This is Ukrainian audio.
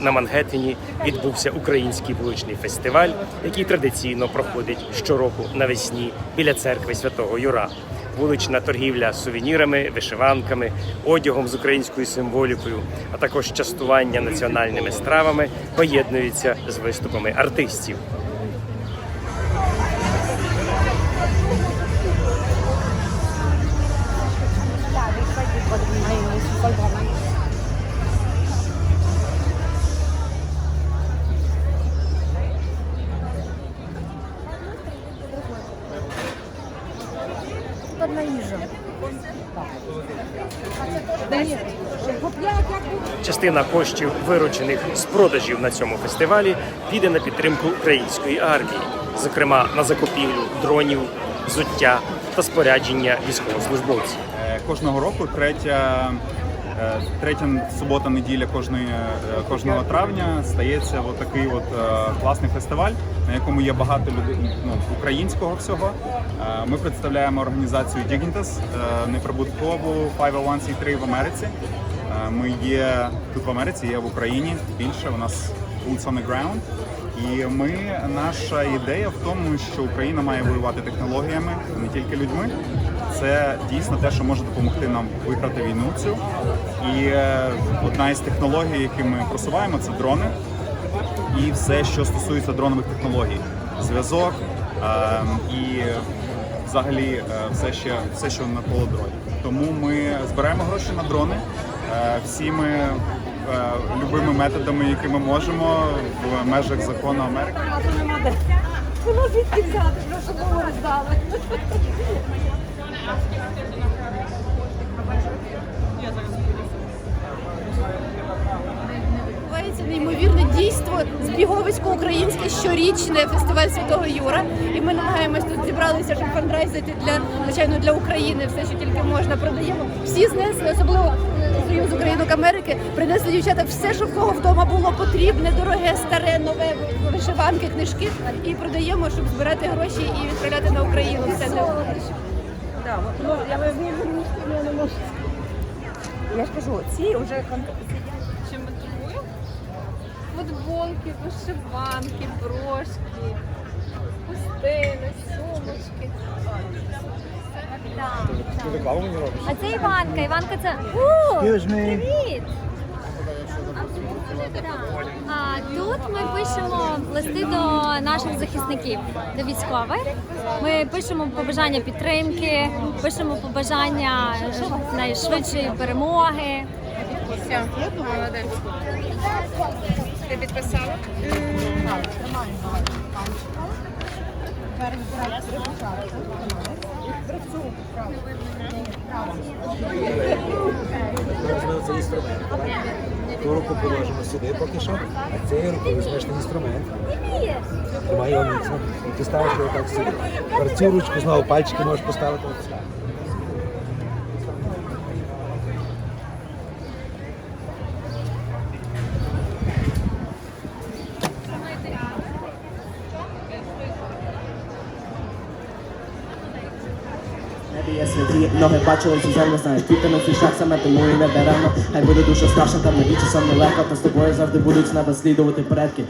на Мангеттені відбувся український вуличний фестиваль, який традиційно проходить щороку навесні біля церкви Святого Юра. Вулична торгівля сувенірами, вишиванками, одягом з українською символікою, а також частування національними стравами поєднуються з виступами артистів. Частина коштів, виручених з продажів на цьому фестивалі, піде на підтримку української армії, зокрема на закупівлю дронів, взуття та спорядження військовослужбовців. Е, Кожного року третя, е, третя субота неділя кожної, е, кожного травня стається от такий от класний фестиваль, на якому є багато людей ну, українського всього. Е, Ми представляємо організацію Dignitas, е, неприбуткову 501c3 в Америці. Е, Ми є тут в Америці, є в Україні більше. У нас boots on the ground. І ми наша ідея в тому, що Україна має воювати технологіями, не тільки людьми. Це дійсно те, що може допомогти нам виграти війну цю. І одна із технологій, які ми просуваємо, це дрони і все, що стосується дронових технологій, зв'язок і взагалі е, все ще все, що навколо дронів. Тому ми збираємо гроші на дрони е, всіми е, любими методами, які ми можемо в межах закону Америки. Воно звідки взяти, що ми роздали. Неймовірне дійство збіговисько-українське щорічне фестиваль Святого Юра. І ми намагаємось тут зібралися, щоб фандрайзити для звичайно для України все, що тільки можна. Продаємо всі знесли, особливо е, Союз Українок Америки. Принесли дівчата все, що в кого вдома було потрібне, дороге, старе, нове вишиванки, книжки. І продаємо, щоб збирати гроші і відправляти на Україну. Все не Да, ну, я ж кажу, ці вже? Футболки, вишиванки, брошки, хустини, сумочки. А це Іванка. Іванка це. У, привіт! А тут ми пишемо листи до наших захисників, до військових. Ми пишемо побажання підтримки, пишемо побажання найшвидшої перемоги. Все, молодець. Ти підписала? Це інструмент. Ту руку положимо сюди поки що, а цією рукою візьмеш на інструмент. Тримай його міцно. І ти ставиш його так сюди. Цю ручку знову пальчики можеш поставити. Ноги бачили цю землю, піти на цей шлях саме тому і не даремно. Хай буде дуже страшно, там навічі сам нелегко, та з тобою завжди будуть з неба слідувати предки.